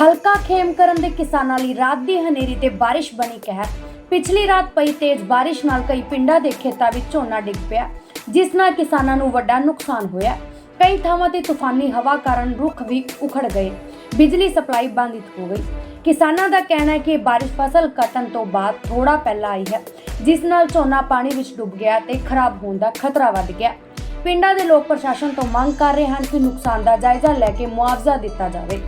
ਹਲਕਾ ਖੇਮਕਰਨ ਦੇ ਕਿਸਾਨਾਂ ਲਈ ਰਾਤ ਦੀ ਹਨੇਰੀ ਤੇ ਬਾਰਿਸ਼ ਬਣੀ ਕਹਿਰ। ਪਿਛਲੀ ਰਾਤ ਪਈ ਤੇਜ਼ ਬਾਰਿਸ਼ ਨਾਲ ਕਈ ਪਿੰਡਾਂ ਦੇ ਖੇਤਾਂ ਵਿੱਚ ਝੋਨਾ ਡਿੱਗ ਪਿਆ, ਜਿਸ ਨਾਲ ਕਿਸਾਨਾਂ ਨੂੰ ਵੱਡਾ ਨੁਕਸਾਨ ਹੋਇਆ। ਕਈ ਥਾਵਾਂ ਤੇ ਤੂਫਾਨੀ ਹਵਾ ਕਾਰਨ ਰੁੱਖ ਵੀ ਉਖੜ ਗਏ, ਬਿਜਲੀ ਸਪਲਾਈ ਬੰਦ ਹੋ ਗਈ। ਕਿਸਾਨਾਂ ਦਾ ਕਹਿਣਾ ਹੈ ਕਿ ਬਾਰਿਸ਼ ਫਸਲ ਕੱਟਣ ਤੋਂ ਬਾਅਦ ਥੋੜਾ ਪਹਿਲਾਂ ਆਈ ਹੈ, ਜਿਸ ਨਾਲ ਝੋਨਾ ਪਾਣੀ ਵਿੱਚ ਡੁੱਬ ਗਿਆ ਤੇ ਖਰਾਬ ਹੋਣ ਦਾ ਖਤਰਾ ਵੱਧ ਗਿਆ। ਪਿੰਡਾਂ ਦੇ ਲੋਕ ਪ੍ਰਸ਼ਾਸਨ ਤੋਂ ਮੰਗ ਕਰ ਰਹੇ ਹਨ ਕਿ ਨੁਕਸਾਨ ਦਾ ਜਾਇਜ਼ਾ ਲੈ ਕੇ ਮੁਆਵਜ਼ਾ ਦਿੱਤਾ ਜਾਵੇ।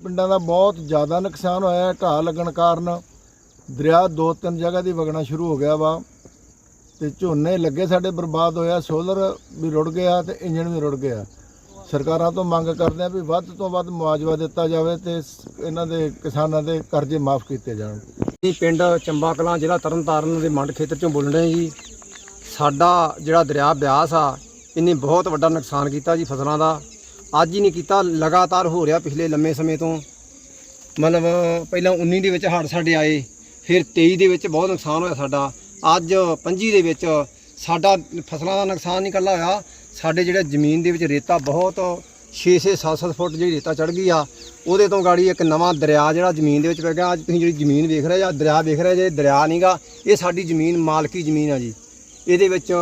ਪਿੰਡਾਂ ਦਾ ਬਹੁਤ ਜ਼ਿਆਦਾ ਨੁਕਸਾਨ ਹੋਇਆ ਹੈ। ਢਾਹ ਲੱਗਣ ਕਾਰਨ ਦਰਿਆ ਦੋ ਤਿੰਨ ਜਗ੍ਹਾ ਦੀ ਵਗਣਾ ਸ਼ੁਰੂ ਹੋ ਗਿਆ ਵਾ ਤੇ ਝੋਨੇ ਲੱਗੇ ਸਾਡੇ ਬਰਬਾਦ ਹੋਇਆ, ਸੋਲਰ ਵੀ ਰੁੜ ਗਿਆ ਤੇ ਇੰਜਣ ਵੀ ਰੁੜ ਗਿਆ। ਸਰਕਾਰਾਂ ਤੋਂ ਮੰਗ ਕਰਦੇ ਆ ਵੀ ਵੱਧ ਤੋਂ ਵੱਧ ਮੁਆਵਜ਼ਾ ਦਿੱਤਾ ਜਾਵੇ ਤੇ ਇਹਨਾਂ ਦੇ ਕਿਸਾਨਾਂ ਦੇ ਕਰਜ਼ੇ ਮਾਫ ਕੀਤੇ ਜਾਣ। ਜੀ, ਪਿੰਡ ਚੰਬਾ ਕਲਾਂ ਜ਼ਿਲ੍ਹਾ ਤਰਨਤਾਰਨ ਦੇ ਮੰਡ ਖੇਤਰ ਚੋਂ ਬੋਲ ਰਹੇ ਜੀ। ਸਾਡਾ ਜਿਹੜਾ ਦਰਿਆ ਬਿਆਸ ਆ ਇਹਨੇ ਬਹੁਤ ਵੱਡਾ ਨੁਕਸਾਨ ਕੀਤਾ ਜੀ ਫਸਲਾਂ ਦਾ। ਅੱਜ ਹੀ ਨਹੀਂ ਕੀਤਾ, ਲਗਾਤਾਰ ਹੋ ਰਿਹਾ ਪਿਛਲੇ ਲੰਮੇ ਸਮੇਂ ਤੋਂ। ਮਤਲਬ ਪਹਿਲਾਂ 19 ਦੇ ਵਿੱਚ ਹੜ੍ਹ ਸਾਡੇ ਆਏ, ਫਿਰ 23 ਦੇ ਵਿੱਚ ਬਹੁਤ ਨੁਕਸਾਨ ਹੋਇਆ ਸਾਡਾ। ਅੱਜ 25 ਦੇ ਵਿੱਚ ਸਾਡਾ ਫਸਲਾਂ ਦਾ ਨੁਕਸਾਨ ਨਹੀਂ ਇਕੱਲਾ ਹੋਇਆ, ਸਾਡੇ ਜਿਹੜਾ ਜ਼ਮੀਨ ਦੇ ਵਿੱਚ ਰੇਤਾ ਬਹੁਤ 6-6 7-7 ਫੁੱਟ ਜਿਹੜੀ ਰੇਤਾ ਚੜ ਗਈ ਆ, ਉਹਦੇ ਤੋਂ ਗਾੜੀ ਇੱਕ ਨਵਾਂ ਦਰਿਆ ਜਿਹੜਾ ਜ਼ਮੀਨ ਦੇ ਵਿੱਚ ਪੈ ਗਿਆ। ਅੱਜ ਤੁਸੀਂ ਜਿਹੜੀ ਜ਼ਮੀਨ ਵੇਖ ਰਹੇ ਜਾਂ ਦਰਿਆ ਵੇਖ ਰਹੇ ਜੇ, ਦਰਿਆ ਨਹੀਂਗਾ ਇਹ ਸਾਡੀ ਜ਼ਮੀਨ ਮਾਲਕੀ ਜ਼ਮੀਨ ਆ ਜੀ। ਇਹਦੇ ਵਿੱਚ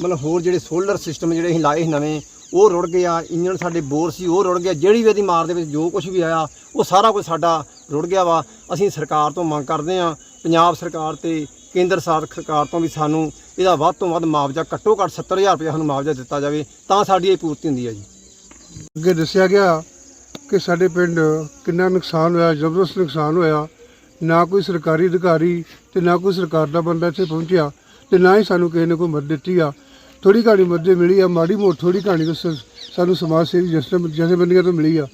ਮਤਲਬ ਹੋਰ ਜਿਹੜੇ ਸੋਲਰ ਸਿਸਟਮ ਜਿਹੜੇ ਅਸੀਂ ਲਾਏ ਸੀ ਨਵੇਂ ਉਹ ਰੁੜ ਗਿਆ, ਇੰਜਣ ਸਾਡੇ ਬੋਰ ਸੀ, ਉਹ ਰੁੜ ਗਿਆ, ਜਿਹੜੀ ਵੀ ਇਹਦੀ ਮਾਰ ਦੇ ਵਿੱਚ ਜੋ ਕੁਝ ਵੀ ਆਇਆ, ਉਹ ਸਾਰਾ ਕੁਝ ਸਾਡਾ ਰੁੜ ਗਿਆ ਵਾ। ਅਸੀਂ ਸਰਕਾਰ ਤੋਂ ਮੰਗ ਕਰਦੇ ਆ ਪੰਜਾਬ ਸਰਕਾਰ ਤੇ ਕੇਂਦਰ ਸਰਕਾਰ ਤੋਂ ਵੀ ਸਾਨੂੰ ਇਹਦਾ ਵੱਧ ਤੋਂ ਵੱਧ ਮੁਆਵਜ਼ਾ, ਘੱਟੋ ਘੱਟ 70000 ਰੁਪਏ ਸਾਨੂੰ ਮੁਆਵਜ਼ਾ ਦਿੱਤਾ ਜਾਵੇ, ਤਾਂ ਸਾਡੀ ਇਹ ਪੂਰਤੀ ਹੁੰਦੀ ਹੈ ਜੀ। ਅੱਗੇ ਦੱਸਿਆ ਗਿਆ ਕਿ ਸਾਡੇ ਪਿੰਡ ਕਿੰਨਾ ਨੁਕਸਾਨ ਹੋਇਆ, ਜ਼ਬਰਦਸਤ ਨੁਕਸਾਨ ਹੋਇਆ। ਨਾ ਕੋਈ ਸਰਕਾਰੀ ਅਧਿਕਾਰੀ ਤੇ ਨਾ ਕੋਈ ਸਰਕਾਰ ਦਾ ਬੰਦਾ ਇੱਥੇ ਪਹੁੰਚਿਆ ਤੇ ਨਾ ਹੀ ਸਾਨੂੰ ਕਿਸੇ ਨੇ ਕੋਈ ਮਦਦ ਦਿੱਤੀ ਆ। ਥੋੜੀ ਘਾਣੀ ਮਦਦ ਮਿਲੀ ਆ ਮਾੜੀ ਮੋਟ ਥੋੜੀ ਘਾਣੀ ਤਾਂ ਸ- ਸਾਨੂੰ ਸਮਾਜ ਸੇਵੀ ਜਸਟਮ ਜਥੇਬੰਦੀਆਂ ਤੋਂ ਮਿਲੀ ਆ।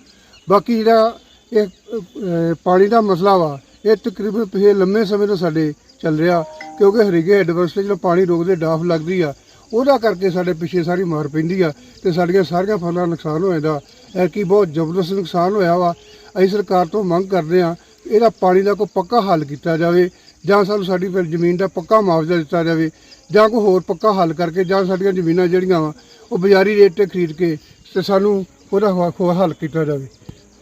ਬਾਕੀ ਜਿਹੜਾ ਇਹ ਅਹ, ਪਾਣੀ ਦਾ ਮਸਲਾ ਵਾ ਇਹ ਤਕਰੀਬਨ ਪਿਛਲੇ ਲੰਮੇ ਸਮੇਂ ਤੋਂ ਸਾਡੇ ਚੱਲ ਰਿਹਾ ਕਿਉਂਕਿ ਹਰੀਕੇ ਹੈਡਵਰਸ ਤੇ ਜਦੋਂ ਪਾਣੀ ਰੋਕਦੇ ਡਾਫ ਲੱਗਦੀ ਆ ਉਹਦਾ ਕਰਕੇ ਸਾਡੇ ਪਿੱਛੇ ਸਾਰੀ ਮਾਰ ਪੈਂਦੀ ਆ ਤੇ ਸਾਡੀਆਂ ਸਾਰੀਆਂ ਫਸਲਾਂ ਦਾ ਨੁਕਸਾਨ ਹੋ ਜਾਂਦਾ। ਇਹ ਕਿ ਬਹੁਤ ਜ਼ਬਰਦਸਤ ਨੁਕਸਾਨ ਹੋਇਆ ਵਾ। ਅਸੀਂ ਸਰਕਾਰ ਤੋਂ ਮੰਗ ਕਰਦੇ ਆ ਇਹਦਾ ਪਾਣੀ ਦਾ ਕੋਈ ਪੱਕਾ ਹੱਲ ਕੀਤਾ ਜਾਵੇ। ਜਾਂ ਸਾਨੂੰ ਸਾਡੀ ਫਿਰ ਜ਼ਮੀਨ ਦਾ ਪੱਕਾ ਮੁਆਵਜ਼ਾ ਦਿੱਤਾ ਜਾਵੇ ਜਾਂ ਕੋਈ ਹੋਰ ਪੱਕਾ ਹੱਲ ਕਰਕੇ ਜਾਂ ਸਾਡੀਆਂ ਜ਼ਮੀਨਾਂ ਜਿਹੜੀਆਂ ਵਾ, ਉਹ ਬਾਜ਼ਾਰੀ ਰੇਟ ਤੇ ਖਰੀਦ ਕੇ ਤੇ ਸਾਨੂੰ ਉਹਦਾ ਹ- ਹੋਰ ਹੱਲ ਕੀਤਾ ਜਾਵੇ।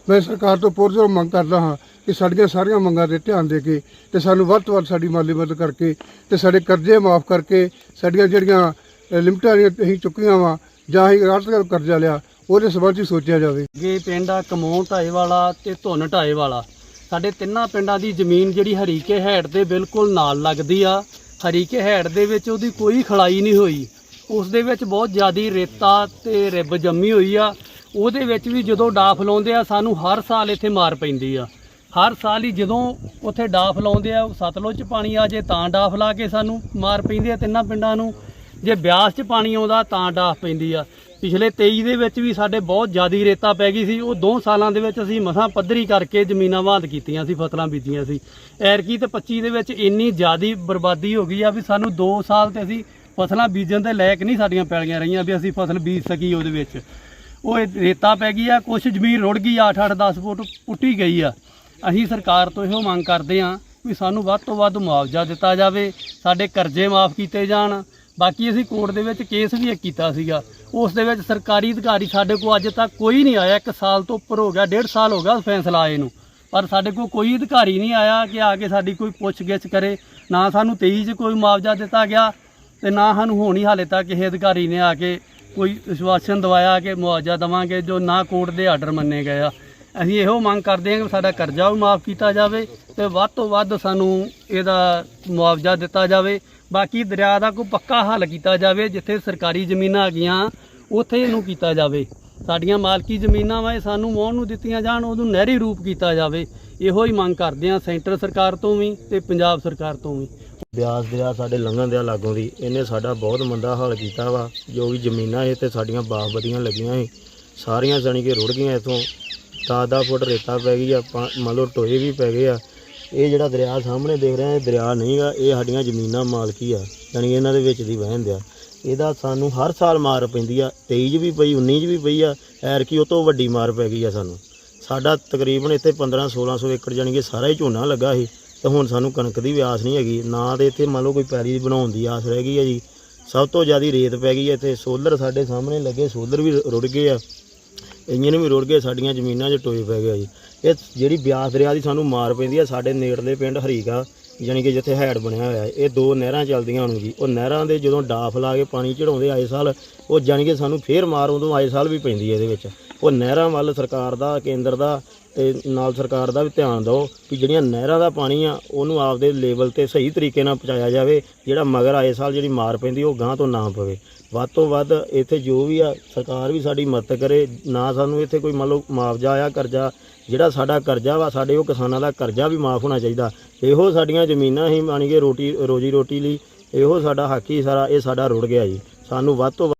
ਮੈਂ ਸਰਕਾਰ ਤੋਂ ਪੁਰਜ਼ੋਰ ਮੰਗ ਕਰਦਾ ਹਾਂ ਕਿ ਸਾਡੀਆਂ ਸਾਰੀਆਂ ਮੰਗਾਂ ਤੇ ਧਿਆਨ ਦੇ ਕੇ ਤੇ ਸਾਨੂੰ ਵੱਧ ਤੋਂ ਵੱਧ ਸਾਡੀ ਮਾਲੀ ਮਦਦ ਕਰਕੇ ਤੇ ਸਾਡੇ ਕਰਜ਼ੇ ਮਾਫ ਕਰਕੇ ਸਾਡੀਆਂ ਜਿਹੜੀਆਂ ਲਿਮਟਾਂ ਅਸੀਂ ਚੁੱਕੀਆਂ ਵਾ ਜਾਂ ਅਸੀਂ ਰਾਸ਼ਟਰ ਦਾ ਕਰਜ਼ਾ ਲਿਆ, ਉਹਦੇ ਸੰਬੰਧ 'ਚ ਸੋਚਿਆ ਜਾਵੇ। ਅੱਗੇ ਪਿੰਡ ਆ ਕਮੋਂ ਢਾਏ ਵਾਲਾ ਤੇ ਧੁੰਨ ਢਾਏ ਵਾਲਾ ਸਾਡੇ ਤਿੰਨਾਂ ਪਿੰਡਾਂ ਦੀ ਜ਼ਮੀਨ ਜਿਹੜੀ ਹਰੀਕੇ ਹੈਡ ਦੇ ਬਿਲਕੁਲ ਨਾਲ ਲੱਗਦੀ ਆ। ਹਰੀਕੇ ਹੈਡ ਦੇ ਵਿੱਚ ਉਹਦੀ ਕੋਈ ਖਲਾਈ ਨਹੀਂ ਹੋਈ। ਉਸ ਦੇ ਵਿੱਚ ਬਹੁਤ ਜ਼ਿਆਦੀ ਰੇਤਾ ਤੇ ਰਿੱਬ ਜੰਮੀ ਹੋਈ ਆ। ਉਹਦੇ ਵਿੱਚ ਵੀ ਜਦੋਂ ਡਾਫ ਲਾਉਂਦੇ ਆ, ਸਾਨੂੰ ਹਰ ਸਾਲ ਇੱਥੇ ਮਾਰ ਪੈਂਦੀ ਆ। ਹਰ ਸਾਲ ਹੀ ਜਦੋਂ ਉੱਥੇ ਡਾਫ ਲਾਉਂਦੇ ਆ ਸਤਲੁਜ 'ਚ ਪਾਣੀ ਆ ਜੇ ਤਾਂ ਡਾਫ ਲਾ ਕੇ ਸਾਨੂੰ ਮਾਰ ਪੈਂਦੀ ਆ ਤਿੰਨਾਂ ਪਿੰਡਾਂ ਨੂੰ। ਜੇ ਬਿਆਸ 'ਚ ਪਾਣੀ ਆਉਂਦਾ ਤਾਂ ਡਾਫ ਪੈਂਦੀ ਆ। ਪਿਛਲੇ 23 ਦੇ ਵਿੱਚ ਵੀ ਸਾਡੇ ਬਹੁਤ ਜ਼ਿਆਦੀ ਰੇਤਾ ਪੈ ਗਈ ਸੀ। ਉਹ ਦੋ ਸਾਲਾਂ ਦੇ ਵਿੱਚ ਅਸੀਂ ਮਸਾਂ ਪੱਧਰੀ ਕਰਕੇ ਜ਼ਮੀਨਾਂ ਵਾਂਧ ਕੀਤੀਆਂ ਸੀ, ਫਸਲਾਂ ਬੀਜੀਆਂ ਸੀ। ਐਰਕੀ ਤੇ 25 ਦੇ ਵਿੱਚ ਇੰਨੀ ਜ਼ਿਆਦੀ ਬਰਬਾਦੀ ਹੋ ਗਈ ਆ ਵੀ ਸਾਨੂੰ 2 ਸਾਲ ਤੇ ਅਸੀਂ ਫਸਲਾਂ ਬੀਜਣ ਦੇ ਲਾਇਕ ਨਹੀਂ ਸਾਡੀਆਂ ਪੈਲੀਆਂ ਰਹੀਆਂ ਵੀ ਅਸੀਂ ਫਸਲ ਬੀਜ ਸਕੀ ਉਹਦੇ ਵਿੱਚ। ਉਹ ਇਹ ਰੇਤਾ ਪੈ ਗਈ ਆ, ਕੁਛ ਜ਼ਮੀਨ ਰੁੜ ਗਈ 8-8 10 ਫੁੱਟ ਪੁੱਟੀ ਗਈ ਆ। ਅਸੀਂ ਸਰਕਾਰ ਤੋਂ ਇਹੋ ਮੰਗ ਕਰਦੇ ਆ ਵੀ ਸਾਨੂੰ ਵੱਧ ਤੋਂ ਵੱਧ ਮੁਆਵਜ਼ਾ ਦਿੱਤਾ ਜਾਵੇ, ਸਾਡੇ ਕਰਜ਼ੇ ਮਾਫ ਕੀਤੇ ਜਾਣ ਬਾਕੀ ਅਸੀਂ ਕੋਰਟ ਦੇ ਵਿੱਚ ਕੇਸ ਵੀ ਇੱਕ ਕੀਤਾ ਸੀਗਾ। ਉਸ ਦੇ ਵਿੱਚ ਸਰਕਾਰੀ ਅਧਿਕਾਰੀ ਸਾਡੇ ਕੋਲ ਅੱਜ ਤੱਕ ਕੋਈ ਨਹੀਂ ਆਇਆ। ਇੱਕ ਸਾਲ ਤੋਂ ਉੱਪਰ ਹੋ ਗਿਆ, ਡੇਢ ਸਾਲ ਹੋ ਗਿਆ ਉਸ ਫੈਸਲਾ ਆਏ ਨੂੰ। ਪਰ ਸਾਡੇ ਕੋਲ ਕੋਈ ਅਧਿਕਾਰੀ ਨਹੀਂ ਆਇਆ ਕਿ ਆ ਕੇ ਸਾਡੀ ਕੋਈ ਪੁੱਛਗਿੱਛ ਕਰੇ। ਨਾ ਸਾਨੂੰ 23 ਚ ਕੋਈ ਮੁਆਵਜ਼ਾ ਦਿੱਤਾ ਗਿਆ ਤੇ ਨਾ ਸਾਨੂੰ ਹੋਣੀ ਹਾਲੇ ਤੱਕ ਕਿਸੇ ਅਧਿਕਾਰੀ ਨੇ ਆ ਕੇ ਕੋਈ ਵਿਸ਼ਵਾਸਨ ਦਵਾਇਆ ਕਿ ਮੁਆਵਜ਼ਾ ਦੇਵਾਂਗੇ ਜੋ ਨਾ ਕੋਰਟ ਦੇ ਆਰਡਰ ਮੰਨੇ ਗਏ ਆ। ਅਸੀਂ ਇਹੋ ਮੰਗ ਕਰਦੇ ਹਾਂ ਕਿ ਸਾਡਾ ਕਰਜ਼ਾ ਵੀ ਮਾਫ ਕੀਤਾ ਜਾਵੇ ਤੇ ਵੱਧ ਤੋਂ ਵੱਧ ਸਾਨੂੰ ਇਹਦਾ ਮੁਆਵਜ਼ਾ ਦਿੱਤਾ ਜਾਵੇ। ਬਾਕੀ ਦਰਿਆ ਦਾ ਕੋਈ ਪੱਕਾ ਹੱਲ ਕੀਤਾ ਜਾਵੇ, ਜਿੱਥੇ ਸਰਕਾਰੀ ਜ਼ਮੀਨਾਂ ਹੈਗੀਆਂ, ਉੱਥੇ ਇਹਨੂੰ ਕੀਤਾ ਜਾਵੇ। ਸਾਡੀਆਂ ਮਾਲਕੀ ਜ਼ਮੀਨਾਂ ਵਾ, ਇਹ ਸਾਨੂੰ ਵਾਹੁਣ ਨੂੰ ਦਿੱਤੀਆਂ ਜਾਣ, ਉਹਨੂੰ ਨਹਿਰੀ ਰੂਪ ਕੀਤਾ ਜਾਵੇ। ਇਹੋ ਹੀ ਮੰਗ ਕਰਦੇ ਆ ਸੈਂਟਰ ਸਰਕਾਰ ਤੋਂ ਵੀ ਤੇ ਪੰਜਾਬ ਸਰਕਾਰ ਤੋਂ ਵੀ। ਬਿਆਸ ਦਰਿਆ ਸਾਡੇ ਲੰਘਣ ਦਿਆ ਲਾਗੋਂ ਦੀ ਇਹਨੇ ਸਾਡਾ ਬਹੁਤ ਮੰਦਾ ਹਾਲ ਕੀਤਾ ਵਾ। ਜੋ ਵੀ ਜ਼ਮੀਨਾਂ ਇਹ ਤੇ ਸਾਡੀਆਂ ਬਾਗਬਦੀਆਂ ਲੱਗੀਆਂ ਸੀ। ਸਾਰੀਆਂ ਜਾਣੀ ਕਿ ਰੁੜ ਗਈਆਂ ਇਥੋਂ। 10-10 ਫੁੱਟ ਰੇਤਾ ਪੈ ਗਈ ਆ ਪਾ- ਮੰਨ ਲਓ ਟੋਏ ਵੀ ਪੈ ਗਏ ਆ। ਇਹ ਜਿਹੜਾ ਦਰਿਆ ਸਾਹਮਣੇ ਦੇਖ ਰਹੇ ਆ, ਇਹ ਦਰਿਆ ਨਹੀਂਗਾ ਇਹ ਸਾਡੀਆਂ ਜ਼ਮੀਨਾਂ ਮਾਲਕੀ ਆ ਜਾਣੀ ਕਿ ਇਹਨਾਂ ਦੇ ਵਿੱਚ ਦੀ ਵਹਿਣ ਦਿਆ ਇਹਦਾ ਸਾਨੂੰ ਹਰ ਸਾਲ ਮਾਰ ਪੈਂਦੀ ਆ 23 'ਚ ਵੀ ਪਈ 19 'ਚ ਵੀ ਪਈ ਆ ਐਰਕੀ ਉਹ ਤੋਂ ਵੱਡੀ ਮਾਰ ਪੈ ਗਈ ਆ ਸਾਨੂੰ। ਸਾਡਾ ਤਕਰੀਬਨ ਇੱਥੇ 15 1600 ਏਕੜ ਜਾਣੀ ਕਿ ਸਾਰਾ ਹੀ ਝੋਨਾ ਲੱਗਾ ਸੀ, ਤੇ ਹੁਣ ਸਾਨੂੰ ਕਣਕ ਦੀ ਵੀ ਆਸ ਨਹੀਂ ਹੈਗੀ। ਨਾ ਤੇ ਇੱਥੇ ਮੰਨ ਲਓ ਕੋਈ ਪੈਲੀ ਬਣਾਉਣ ਦੀ ਆਸ ਰਹਿ ਗਈ ਆ ਜੀ। ਸਭ ਤੋਂ ਜ਼ਿਆਦਾ ਰੇਤ ਪੈ ਗਈ ਆ ਇੱਥੇ, ਸੋਲਰ ਸਾਡੇ ਸਾਹਮਣੇ ਲੱਗੇ, ਸੋਲਰ ਵੀ ਰੁੜ ਗਏ ਆ। ਇੰਜਨ ਵੀ ਰੁੜ ਗਏ, ਸਾਡੀਆਂ ਜ਼ਮੀਨਾਂ 'ਚ ਟੋਏ ਪੈ ਗਿਆ ਜੀ। ਇਹ ਜਿਹੜੀ ਬਿਆਸ ਦਰਿਆ ਦੀ ਸਾਨੂੰ ਮਾਰ ਪੈਂਦੀ ਆ, ਸਾਡੇ ਨੇੜਲੇ ਪਿੰਡ ਹਰੀਕਾ ਯਾਨੀ ਕਿ ਜਿੱਥੇ ਹੈਡ ਬਣਿਆ ਹੋਇਆ ਹੈ ਇਹ ਦੋ ਨਹਿਰਾਂ ਚੱਲਦੀਆਂ ਹਨ ਜੀ। ਉਹ ਨਹਿਰਾਂ ਦੇ ਜਦੋਂ ਡਾਫ ਲਾ ਕੇ ਪਾਣੀ ਚੜਾਉਂਦੇ ਆਏ ਸਾਲ, ਉਹ ਜਾਣੀ ਕਿ ਸਾਨੂੰ ਫੇਰ ਮਾਰ ਉਦੋਂ ਆਏ ਸਾਲ ਵੀ ਪੈਂਦੀ ਹੈ ਇਹਦੇ ਵਿੱਚ। ਉਹ ਨਹਿਰਾਂ ਵੱਲ ਸਰਕਾਰ ਦਾ, ਕੇਂਦਰ ਦਾ ਤੇ ਨਾਲ ਸਰਕਾਰ ਦਾ ਵੀ ਧਿਆਨ ਦਿਓ ਕਿ ਜਿਹੜੀਆਂ ਨਹਿਰਾਂ ਦਾ ਪਾਣੀ ਆ, ਉਹਨੂੰ ਆਪਦੇ ਲੈਵਲ ਤੇ ਸਹੀ ਤਰੀਕੇ ਨਾਲ ਪਹੁੰਚਾਇਆ ਜਾਵੇ, ਜਿਹੜਾ ਮਗਰ ਆਏ ਸਾਲ ਜਿਹੜੀ ਮਾਰ ਪੈਂਦੀ, ਉਹ ਗਾਂ ਤੋਂ ਨਾ ਪਵੇ। ਵੱਧ ਤੋਂ ਵੱਧ ਇੱਥੇ ਜੋ ਵੀ ਆ, ਸਰਕਾਰ ਵੀ ਸਾਡੀ ਮਦਦ ਕਰੇ, ਨਾ ਸਾਨੂੰ ਇੱਥੇ ਕੋਈ ਮੰਨ ਲਓ ਮੁਆਵਜ਼ਾ ਆ ਕਰਜ਼ਾ, ਜਿਹੜਾ ਸਾਡਾ ਕਰਜ਼ਾ ਵਾ, ਸਾਡੇ ਉਹ ਕਿਸਾਨਾਂ ਦਾ ਕਰਜ਼ਾ ਵੀ ਮਾਫ ਹੋਣਾ ਚਾਹੀਦਾ। ਇਹੋ ਸਾਡੀਆਂ ਜ਼ਮੀਨਾਂ ਹੀ ਬਣ ਕੇ ਰੋਟੀ, ਰੋਜੀ ਰੋਟੀ ਲਈ, ਇਹੋ ਸਾਡਾ ਹੱਕ ਹੀ ਸਾਰਾ, ਇਹ ਸਾਡਾ ਰੁੜ ਗਿਆ ਜੀ। ਸਾਨੂੰ ਵੱਧ ਤੋਂ ਵੱਧ